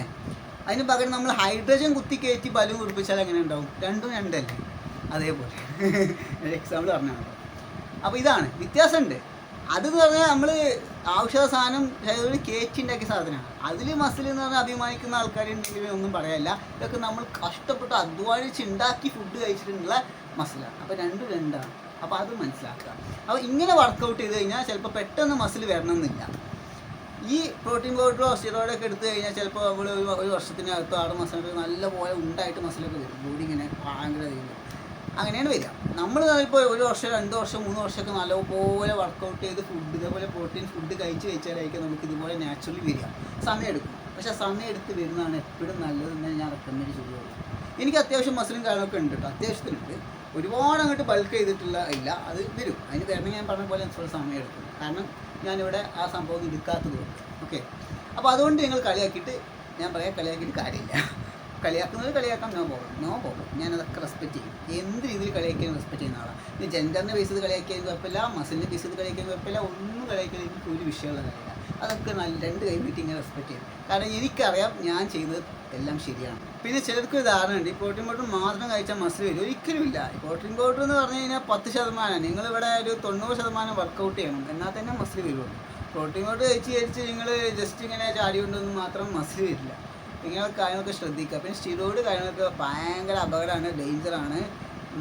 അതിന് പകരം നമ്മൾ ഹൈഡ്രജൻ കുത്തി കയറ്റി ബലൂൺ വീർപ്പിച്ചാൽ എങ്ങനെ ഉണ്ടാവും? രണ്ടും രണ്ടല്ലേ? അതേപോലെ. എക്സാമ്പിൾ പറഞ്ഞാണ് അപ്പോൾ ഇതാണ് വ്യത്യാസമുണ്ട്. അതെന്ന് പറഞ്ഞാൽ നമ്മൾ ആവശ്യ സാധനം ശരീരത്തിൽ ഒക്കെ സാധനമാണ് അതിൽ മസിൽ എന്ന് പറഞ്ഞാൽ അഭിമാനിക്കുന്ന ആൾക്കാരുണ്ടെങ്കിൽ ഒന്നും പറയാനില്ല ഇതൊക്കെ നമ്മൾ കഷ്ടപ്പെട്ട് അധ്വാനിച്ച് ഉണ്ടാക്കി ഫുഡ് കഴിച്ചിട്ടുള്ള മസിലാണ് അപ്പോൾ രണ്ടും രണ്ടാണ്. അപ്പോൾ അത് മനസ്സിലാക്കുക. അപ്പോൾ ഇങ്ങനെ വർക്കൗട്ട് ചെയ്ത് കഴിഞ്ഞാൽ ചിലപ്പോൾ പെട്ടെന്ന് മസിൽ വരണമെന്നില്ല. ഈ പ്രോട്ടീൻ പൗഡറോ സ്റ്റിറോയിഡോ ഒക്കെ എടുത്തു കഴിഞ്ഞാൽ ചിലപ്പോൾ നമ്മൾ ഒരു ഒരു വർഷത്തിനകത്തോ ആറ് മാസത്തിനകത്തോ നല്ലപോലെ ഉണ്ടായിട്ട് മസിലൊക്കെ വരും. ബോഡി ഇങ്ങനെ ഭയങ്കര അങ്ങനെയാണ് വരിക. നമ്മൾ ഇപ്പോൾ ഒരു വർഷം രണ്ട് വർഷം മൂന്ന് വർഷമൊക്കെ നല്ലപോലെ വർക്കൗട്ട് ചെയ്ത് ഫുഡ് ഇതേപോലെ പ്രോട്ടീൻ ഫുഡ് കഴിച്ച് കഴിച്ചാലായിരിക്കും നമുക്ക് ഇതുപോലെ നാച്ചുറലി വരിക. സമയം എടുക്കും. പക്ഷേ സമയം എടുത്ത് വരുന്നതാണ് എപ്പോഴും നല്ലത് തന്നെ ഞാൻ റെക്കമെൻഡ് ചെയ്യുള്ളൂ. എനിക്ക് അത്യാവശ്യം മസിലും കാര്യങ്ങളൊക്കെ ഉണ്ട് കേട്ടോ അത്യാവശ്യത്തിനുണ്ട്. ഒരുപാട് അങ്ങോട്ട് ബൾക്ക് ചെയ്തിട്ടുള്ള ഇല്ല. അത് വരും. അതിന് വരണമെങ്കിൽ ഞാൻ പറഞ്ഞ പോലെ എത്ര സമയം എടുക്കും. കാരണം ഞാനിവിടെ ആ സംഭവം എടുക്കാത്തത് കൊണ്ട്. ഓക്കെ അപ്പോൾ അതുകൊണ്ട് നിങ്ങൾ കളിയാക്കിയിട്ട് ഞാൻ പറയാം കളിയാക്കിയിട്ട് കാര്യമില്ല. കളിയാക്കുന്നത് കളിയാക്കാം നോ പോകും. നോ പോകും. ഞാനതൊക്കെ റെസ്പെക്ട് ചെയ്യും. എന്ത് രീതിയിൽ കളിയാക്കിയാലും റെസ്പെക്ട് ചെയ്യുന്ന ആളാണ് ഇനി ജെൻഡറിനെ ബേസ് ചെയ്ത് കളിയാക്കിയാലും കുഴപ്പമില്ല. മസിലിനെ ബേസ് ചെയ്ത് കളിയാക്കിയാലും കുഴപ്പമില്ല. ഒന്നും കളിയാക്കിയാലും എനിക്ക് ഒരു വിഷയമുള്ള കാര്യമില്ല. അതൊക്കെ നല്ല രണ്ട് കൈ വീട്ടി ഇങ്ങനെ റെസ്പെക്ട് ചെയ്യും. കാരണം എനിക്കറിയാം ഞാൻ ചെയ്തത് എല്ലാം ശരിയാണ്. പിന്നെ ചിലർക്ക് ഒരു ധാരണ ഉണ്ട്. ഈ പ്രോട്ടീൻ പൗഡർ മാത്രം കഴിച്ചാൽ മസിൽ വരും. ഒരിക്കലും ഇല്ല. ഈ പ്രോട്ടീൻ പൗഡർ എന്ന് പറഞ്ഞു കഴിഞ്ഞാൽ പത്ത് ശതമാനം നിങ്ങളിവിടെ ഒരു തൊണ്ണൂറ് ശതമാനം വർക്കൗട്ട് ചെയ്യണം. എന്നാൽ തന്നെ മസിൽ വരുള്ളൂ. പ്രോട്ടീൻ പൗഡർ കഴിച്ച് കഴിച്ച് നിങ്ങൾ ജസ്റ്റ് ഇങ്ങനെ ചാടി കൊണ്ടൊന്നും മാത്രം മസിൽ വരില്ല. ഇങ്ങനെ കാര്യങ്ങളൊക്കെ ശ്രദ്ധിക്കുക. പിന്നെ സ്റ്റിറോയിഡ് കാര്യങ്ങളൊക്കെ ഭയങ്കര അപകടമാണ് ഡേഞ്ചറാണ്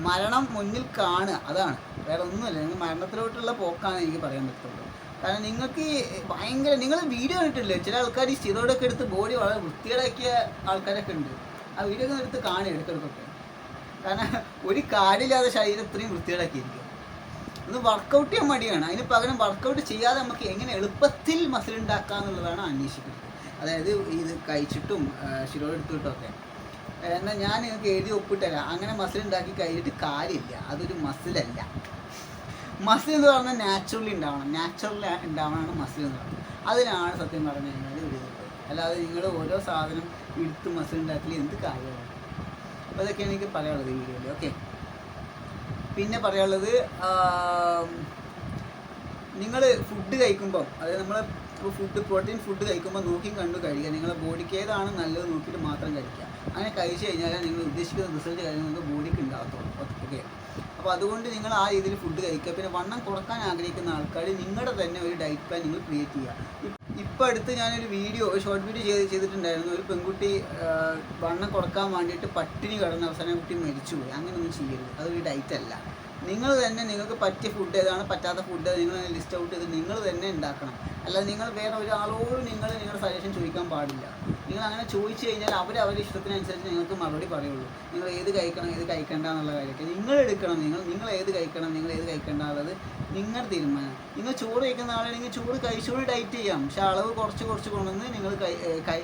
മരണം മുന്നിൽ കാണുക അതാണ്. വേറെ ഒന്നുമില്ല നിങ്ങൾ മരണത്തിലോട്ടുള്ള പോക്കാണ് എനിക്ക് പറയാൻ പറ്റുള്ളൂ കാരണം നിങ്ങൾക്ക് ഭയങ്കര നിങ്ങൾ വീഡിയോ കണ്ടിട്ടില്ലേ? ചില ആൾക്കാർ ഈ സ്റ്റിറോയിഡൊക്കെ എടുത്ത് ബോഡി വളരെ വൃത്തികേടാക്കിയ ആൾക്കാരൊക്കെ ഉണ്ട്. ആ വീഡിയോ ഒക്കെ എടുത്ത് കാണുക ഇടയ്ക്കിടയ്ക്കൊക്കെ. കാരണം ഒരു കാര്യമില്ലാതെ ശരീരം ഇത്രയും വൃത്തികേടാക്കിയിരിക്കും ഒന്ന് വർക്കൗട്ട് ചെയ്യാൻ മടിയാണ്. അതിന് പകരം വർക്കൗട്ട് ചെയ്യാതെ നമുക്ക് എങ്ങനെ എളുപ്പത്തിൽ മസിൽ ഉണ്ടാക്കാം എന്നുള്ളതാണ് അന്വേഷിക്കുന്നത്. അതായത് ഇത് കഴിച്ചിട്ടും ശിരോട് എടുത്തിട്ടൊക്കെ എന്നാൽ ഞാൻ നിങ്ങൾക്ക് എഴുതി ഒപ്പിട്ടല്ല അങ്ങനെ മസിൽ ഉണ്ടാക്കി കഴിഞ്ഞിട്ട് കാര്യമില്ല. അതൊരു മസിലല്ല. മസിൽ എന്ന് പറഞ്ഞാൽ നാച്ചുറലി ഉണ്ടാവണം. നാച്ചുറലി ഉണ്ടാവണമാണ് മസിൽ എന്ന് പറയുന്നത് അതിനാണ് സത്യം പറഞ്ഞു കഴിഞ്ഞാൽ എഴുതുന്നത് അല്ലാതെ നിങ്ങൾ ഓരോ സാധനം എടുത്ത് മസിൽ ഉണ്ടാക്കി എന്ത് കാര്യമാണ്? അപ്പോൾ ഇതൊക്കെയാണ് എനിക്ക് പറയാനുള്ളത് വീഡിയോയിൽ. ഓക്കെ പിന്നെ പറയാനുള്ളത് നിങ്ങൾ ഫുഡ് കഴിക്കുമ്പം അതായത് നമ്മൾ അപ്പോൾ ഫുഡ് പ്രോട്ടീൻ ഫുഡ് കഴിക്കുമ്പോൾ നോക്കി കണ്ടു കഴിക്കുക. നിങ്ങളുടെ ബോഡിക്ക് ഏതാണ് നല്ലത് നോക്കിയിട്ട് മാത്രം കഴിക്കുക. അങ്ങനെ കഴിച്ചു കഴിഞ്ഞാൽ നിങ്ങൾ ഉദ്ദേശിക്കുന്ന റിസൾട്ട് കാര്യം നിങ്ങൾക്ക് ബോഡിക്ക് ഉണ്ടാകത്തുള്ളൂ. ഓക്കെ അപ്പോൾ അതുകൊണ്ട് നിങ്ങൾ ആ രീതിയിൽ ഫുഡ് കഴിക്കുക. പിന്നെ വണ്ണം കുറയ്ക്കാൻ ആഗ്രഹിക്കുന്ന ആൾക്കാർ നിങ്ങളുടെ തന്നെ ഒരു ഡയറ്റ് പ്ലാൻ നിങ്ങൾ ക്രിയേറ്റ് ചെയ്യുക. ഇപ്പോൾ അടുത്ത് ഞാനൊരു വീഡിയോ ഷോർട്ട് വീഡിയോ ചെയ്ത് ചെയ്തിട്ടുണ്ടായിരുന്നു. ഒരു പെൺകുട്ടി വണ്ണം കുറയ്ക്കാൻ വേണ്ടിയിട്ട് പട്ടിണി കടന്ന അവസാനം കുട്ടി മരിച്ചുപോയി. അങ്ങനെയൊന്നും ചെയ്യരുത്. അതൊരു ഡയറ്റ് അല്ല. നിങ്ങൾ തന്നെ നിങ്ങൾക്ക് പറ്റിയ ഫുഡ് ഏതാണ് പറ്റാത്ത ഫുഡ് നിങ്ങൾ ലിസ്റ്റ് ഔട്ട് ചെയ്ത് നിങ്ങൾ തന്നെ ഉണ്ടാക്കണം. അല്ലാതെ നിങ്ങൾ വേറെ ഒരാളോട് നിങ്ങൾ നിങ്ങളുടെ സജഷൻ ചോദിക്കാൻ പാടില്ല. നിങ്ങൾ അങ്ങനെ ചോദിച്ചു കഴിഞ്ഞാൽ അവർ അവരുടെ ഇഷ്ടത്തിനനുസരിച്ച് നിങ്ങൾക്ക് മറുപടി പറയുള്ളൂ. നിങ്ങൾ ഏത് കഴിക്കണം ഏത് കഴിക്കണ്ട എന്നുള്ള കാര്യമൊക്കെ നിങ്ങൾ എടുക്കണം. നിങ്ങൾ നിങ്ങൾ ഏത് കഴിക്കണം നിങ്ങൾ ഏത് കഴിക്കണ്ട എന്നുള്ളത് നിങ്ങളുടെ തീരുമാനം. നിങ്ങൾ ചോറ് കഴിക്കുന്ന ആളാണെങ്കിൽ ചോറ് കഴിച്ചുകൊണ്ട് ഡയറ്റ് ചെയ്യാം. പക്ഷേ അളവ് കുറച്ച് കുറച്ച് കൊണ്ടുവന്ന് നിങ്ങൾ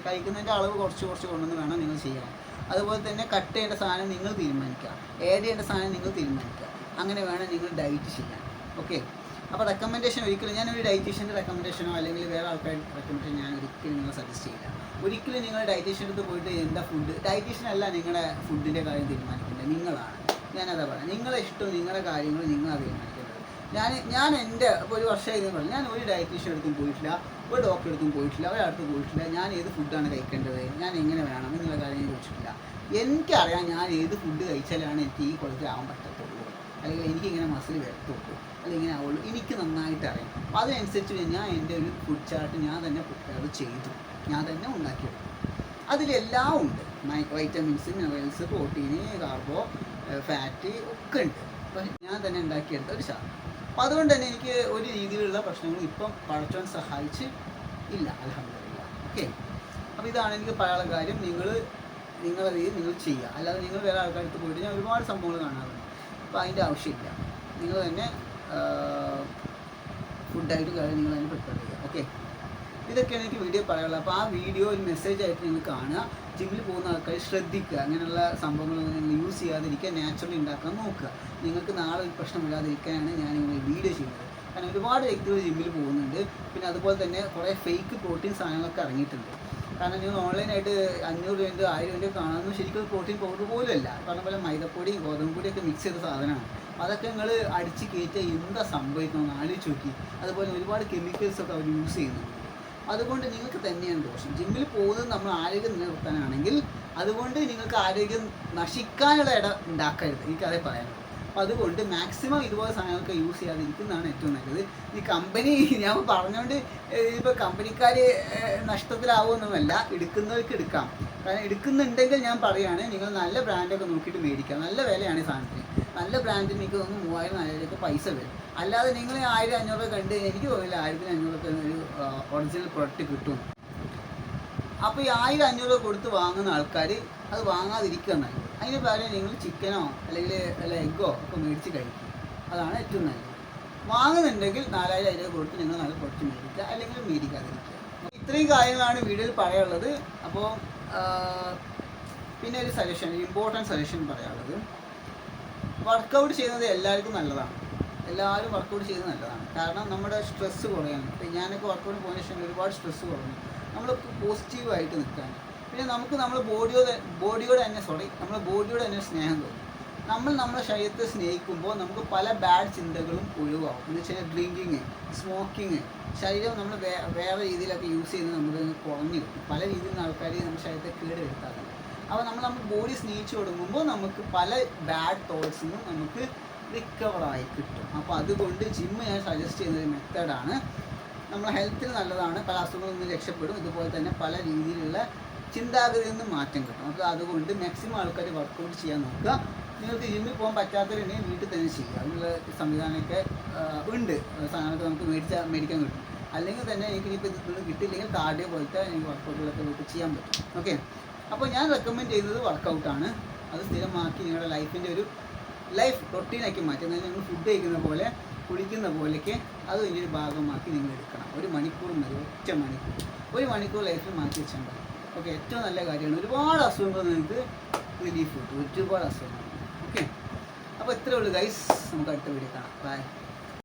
കഴിക്കുന്നതിന്റെ അളവ് കുറച്ച് കുറച്ച് കൊണ്ടുവന്ന് വേണം നിങ്ങൾ ചെയ്യാൻ. അതുപോലെ തന്നെ കട്ട് ചെയ്യേണ്ട സാധനം നിങ്ങൾ തീരുമാനിക്കുക. ഏഡ് ചെയ്യേണ്ട സാധനം നിങ്ങൾ തീരുമാനിക്കുക. അങ്ങനെ വേണം നിങ്ങൾ ഡയറ്റ് ചെയ്യാൻ ഓക്കെ അപ്പോൾ റെക്കമെൻഡേഷൻ ഒരിക്കലും ഞാൻ ഒരു ഡയറ്റീഷ്യന്റെ റെക്കമെൻഡേഷനോ അല്ലെങ്കിൽ വേറെ ആൾക്കാരുടെ റെക്കമെൻഡേഷൻ ഞാൻ ഒരിക്കലും നിങ്ങൾ സജസ്റ്റ് ചെയ്യില്ല. ഒരിക്കലും നിങ്ങൾ ഡയറ്റീഷ്യന്റെ അടുത്ത് പോയിട്ട് എന്താ ഫുഡ് ഡയറ്റീഷ്യൻ അല്ല നിങ്ങളുടെ ഫുഡിന്റെ കാര്യം തീരുമാനിക്കേണ്ടത്. നിങ്ങളാണ്. ഞാനതാ പറയാം നിങ്ങളെ ഇഷ്ടം നിങ്ങളുടെ കാര്യങ്ങൾ നിങ്ങളാണ് തീരുമാനിക്കേണ്ടത്. ഞാൻ ഞാൻ എന്റെ ഇപ്പോൾ ഒരു വർഷമായി ഇതെന്ന് പറഞ്ഞു ഞാൻ ഒരു ഡയറ്റീഷ്യൻ അടുത്തും പോയിട്ടില്ല ഒരു ഡോക്ടറെ അടുത്തും പോയിട്ടില്ല ഒരാൾക്കും പോയിട്ടില്ല. ഞാൻ ഏത് ഫുഡാണ് കഴിക്കേണ്ടത്? ഞാൻ എങ്ങനെ വേണം? എന്നുള്ള കാര്യം ചോദിച്ചിട്ടില്ല. എനിക്കറിയാം ഞാൻ ഏത് ഫുഡ് കഴിച്ചാലാണ് എനിക്ക് ഈ കുളത്തിലാവാൻ പറ്റത്തുള്ളൂ. അല്ലെങ്കിൽ എനിക്ക് ഇങ്ങനെ മസിൽ വെട്ടുള്ളൂ. അല്ലെങ്കിൽ ഇങ്ങനെ ആവുള്ളൂ എനിക്ക് നന്നായിട്ട് അറിയാം. അപ്പോൾ അതിനനുസരിച്ച് ഞാൻ എന്റെ ഒരു ഫുഡ് ചാർട്ട് ഞാൻ തന്നെ പ്രിപ്പയർ ചെയ്തു. ഞാൻ തന്നെ ഉണ്ടാക്കിയെടുത്തു അതിലെല്ലാം ഉണ്ട്. Vitamins minerals protein carbo fat ഒക്കെ ഉണ്ട്. അപ്പോൾ ഞാൻ തന്നെ ഉണ്ടാക്കിയെടുത്ത ഒരു ചാർട്ട് അപ്പോൾ അതുകൊണ്ട് തന്നെ എനിക്ക് ഒരു രീതിയിലുള്ള പ്രശ്നങ്ങൾ ഇപ്പം പഴച്ചോൻ സഹായിച്ച് ഇല്ല. അലഹമില്ല ഓക്കെ അപ്പോൾ ഇതാണ് എനിക്ക് പറയാനുള്ള കാര്യം. നിങ്ങൾ നിങ്ങളെ രീതിയിൽ നിങ്ങൾ ചെയ്യുക. അല്ലാതെ നിങ്ങൾ വേറെ ആൾക്കാർക്ക് പോയിട്ട് ഞാൻ ഒരുപാട് സംഭവങ്ങൾ കാണാറുണ്ട്. അപ്പോൾ അതിന്റെ ആവശ്യമില്ല. നിങ്ങൾ തന്നെ ഫുഡായിട്ട് കാര്യം നിങ്ങൾ തന്നെ പ്രിപ്പയർ ചെയ്യുക. ഓക്കെ ഇതൊക്കെയാണ് എനിക്ക് വീഡിയോ പറയാനുള്ളത്. അപ്പോൾ ആ വീഡിയോ ഒരു മെസ്സേജ് ആയിട്ട് നിങ്ങൾ കാണുക. ജിമ്മിൽ പോകുന്ന ആൾക്കാർ ശ്രദ്ധിക്കുക. അങ്ങനെയുള്ള സംഭവങ്ങളൊന്നും നിങ്ങൾ യൂസ് ചെയ്യാതിരിക്കുക. നാച്ചുറലി ഉണ്ടാക്കാൻ നോക്കുക. നിങ്ങൾക്ക് നാളെ ഒരു പ്രശ്നമില്ലാതിരിക്കാനാണ് ഞാൻ ഇങ്ങനെ വീഡിയോ ചെയ്യുന്നത്. കാരണം ഒരുപാട് വ്യക്തികൾ ജിമ്മിൽ പോകുന്നുണ്ട്. പിന്നെ അതുപോലെ തന്നെ കുറേ ഫേക്ക് പ്രോട്ടീൻ സാധനങ്ങളൊക്കെ ഇറങ്ങിയിട്ടുണ്ട്. കാരണം നിങ്ങൾ ഓൺലൈനായിട്ട് അഞ്ഞൂറ് രൂപ ആയിരം രൂപ കാണുന്നത് ശരിക്കും പ്രോട്ടീൻ പൗഡർ പോലുമല്ല. പറഞ്ഞ പോലെ മൈദപ്പൊടി ഗോതമ്പ് പൊടിയൊക്കെ മിക്സ് ചെയ്ത സാധനമാണ്. അതൊക്കെ നിങ്ങൾ അടിച്ച് കയറ്റിയാൽ എന്താ സംഭവിക്കണമെന്ന് ആലോചിച്ച് നോക്കി. അതുപോലെ ഒരുപാട് കെമിക്കൽസ് ഒക്കെ അവർ യൂസ് ചെയ്യുന്നുണ്ട്. അതുകൊണ്ട് നിങ്ങൾക്ക് തന്നെയാണ് ദോഷം. ജിമ്മിൽ പോകുന്നത് നമ്മൾ ആരോഗ്യം നിലനിർത്താനാണെങ്കിൽ അതുകൊണ്ട് നിങ്ങൾക്ക് ആരോഗ്യം നശിക്കാനുള്ള ഇട ഉണ്ടാക്കരുത്. എനിക്കതേ പറയാനുള്ളൂ. അതുകൊണ്ട് മാക്സിമം ഇതുപോലെ സാധനങ്ങളൊക്കെ യൂസ് ചെയ്യാതിരിക്കുന്നതാണ് ഏറ്റവും നല്ലത്. ഈ കമ്പനി ഞാൻ പറഞ്ഞുകൊണ്ട് ഇപ്പോൾ കമ്പനിക്കാർ നഷ്ടത്തിലാവുമെന്നൊന്നുമല്ല എടുക്കുന്നവർക്ക് എടുക്കാം. കാരണം എടുക്കുന്നുണ്ടെങ്കിൽ ഞാൻ പറയുകയാണ് നിങ്ങൾ നല്ല ബ്രാൻഡൊക്കെ നോക്കിയിട്ട് മേടിക്കുക നല്ല വിലയാണ് ഈ സാധനത്തിന്. നല്ല ബ്രാൻഡിന് എനിക്ക് തോന്നുന്നു മൂവായിരം നാലായിരമൊക്കെ പൈസ വരും. അല്ലാതെ നിങ്ങൾ ആയിരം അഞ്ഞൂറ് കണ്ട് എനിക്ക് തോന്നില്ല ആയിരത്തിന് അഞ്ഞൂറൊക്കെ ഒരു ഒറിജിനൽ പ്രൊഡക്റ്റ് കിട്ടും. അപ്പോൾ ഈ ആയിരം അഞ്ഞൂറ് കൊടുത്ത് വാങ്ങുന്ന ആൾക്കാർ അത് വാങ്ങാതിരിക്കണം അതിന് പകരം നിങ്ങൾ ചിക്കനോ അല്ലെങ്കിൽ അല്ല എഗ്ഗോ ഒക്കെ മേടിച്ച് കഴിക്കും. അതാണ് ഏറ്റവും നല്ലത്. വാങ്ങുന്നുണ്ടെങ്കിൽ നാലായിരം അഞ്ഞൂറ് കൊടുത്ത് നിങ്ങൾ നല്ല കുറച്ച് മേടിക്കുക അല്ലെങ്കിൽ മേടിക്കാതിരിക്കുക. ഇത്രയും കാര്യങ്ങളാണ് വീഡിയോയിൽ പറയാനുള്ളത്. അപ്പോൾ പിന്നെ ഒരു സജഷൻ ഇമ്പോർട്ടന്റ് സജഷൻ പറയാനുള്ളത്. വർക്കൗട്ട് ചെയ്യുന്നത് എല്ലാവർക്കും നല്ലതാണ്. എല്ലാവരും വർക്കൗട്ട് ചെയ്യുന്നത് നല്ലതാണ്. കാരണം നമ്മുടെ സ്ട്രെസ്സ് കുറയാണ്. ഞാനൊക്കെ വർക്കൗട്ട് പോയതിനു ശേഷം ഒരുപാട് സ്ട്രെസ്സ് കുറഞ്ഞു. നമ്മൾ പോസിറ്റീവായിട്ട് നിൽക്കാൻ പിന്നെ നമുക്ക് നമ്മുടെ ബോഡിയോട് ബോഡിയോട് തന്നെ സോറി നമ്മുടെ ബോഡിയോട് തന്നെ സ്നേഹം തോന്നും. നമ്മൾ നമ്മുടെ ശരീരത്തെ സ്നേഹിക്കുമ്പോൾ നമുക്ക് പല ബാഡ് ചിന്തകളും ഒഴിവാകും എന്ന് വെച്ചാൽ ഡ്രിങ്കിങ് സ്മോക്കിങ് ശരീരം നമ്മൾ വേ വേറെ രീതിയിലൊക്കെ യൂസ് ചെയ്യുന്നത് നമുക്ക് കുറഞ്ഞു പല രീതിയിൽ ആൾക്കാർ നമ്മുടെ ശരീരത്തെ കേട് വരുത്താറുണ്ട് അപ്പോൾ നമ്മൾ നമ്മുടെ ബോഡി സ്നേഹിച്ചു തുടങ്ങുമ്പോൾ നമുക്ക് പല ബാഡ് തോട്ട്സിൽ നമുക്ക് റിക്കവറായി കിട്ടും. അപ്പോൾ അതുകൊണ്ട് ജിമ്മ് ഞാൻ സജസ്റ്റ് ചെയ്യുന്ന ഒരു മെത്തേഡാണ് നമ്മുടെ ഹെൽത്തിന് നല്ലതാണ് പല അസുഖങ്ങളിൽ നിന്ന് രക്ഷപ്പെടും. ഇതുപോലെ തന്നെ പല രീതിയിലുള്ള ചിന്താഗതിയിൽ നിന്ന് മാറ്റം കിട്ടും അപ്പോൾ അതുകൊണ്ട് മാക്സിമം ആൾക്കാർ വർക്കൗട്ട് ചെയ്യാൻ നോക്കുക. നിങ്ങൾക്ക് ജിമ്മിൽ പോകാൻ പറ്റാത്തവരുണ്ടെങ്കിൽ വീട്ടിൽ തന്നെ ചെയ്യുക. അതിനുള്ള സംവിധാനമൊക്കെ ഉണ്ട്. സാധനമൊക്കെ നമുക്ക് മേടിച്ചാൽ മേടിക്കാൻ കിട്ടും. അല്ലെങ്കിൽ തന്നെ എനിക്ക് ഇപ്പോൾ ഇതൊന്നും കിട്ടിയില്ലെങ്കിൽ കാർഡിയോ പോലത്തെ എനിക്ക് വർക്കൗട്ടുകളൊക്കെ വീട്ടിൽ ചെയ്യാൻ പറ്റും. ഓക്കെ അപ്പോൾ ഞാൻ റെക്കമെൻഡ് ചെയ്യുന്നത് വർക്കൗട്ടാണ് അത് സ്ഥിരമാക്കി നിങ്ങളുടെ ലൈഫിന്റെ ഒരു ലൈഫ് റൊട്ടീനാക്കി മാറ്റി. അതായത് നിങ്ങൾ ഫുഡ് കഴിക്കുന്ന പോലെ കുടിക്കുന്ന പോലെയൊക്കെ അത് ഇതിന്റെ ഭാഗമാക്കി നിങ്ങൾ എടുക്കണം. ഒരു മണിക്കൂർ മതി ഒറ്റ മണിക്കൂർ. ഒരു മണിക്കൂർ ലൈഫിൽ മാറ്റി വെച്ചാൽ മതി. ഓക്കെ ഏറ്റവും നല്ല കാര്യമാണ് ഒരുപാട് അസുഖങ്ങൾ നിങ്ങൾക്ക് റിലീഫ് കിട്ടും. ഒരുപാട് അസുഖങ്ങൾ. ഓക്കെ അപ്പോൾ ഇത്രയേ ഉള്ളൂ ഗൈസ് നമുക്ക് അടുത്ത വീഡിയോ കാണാം. ബൈ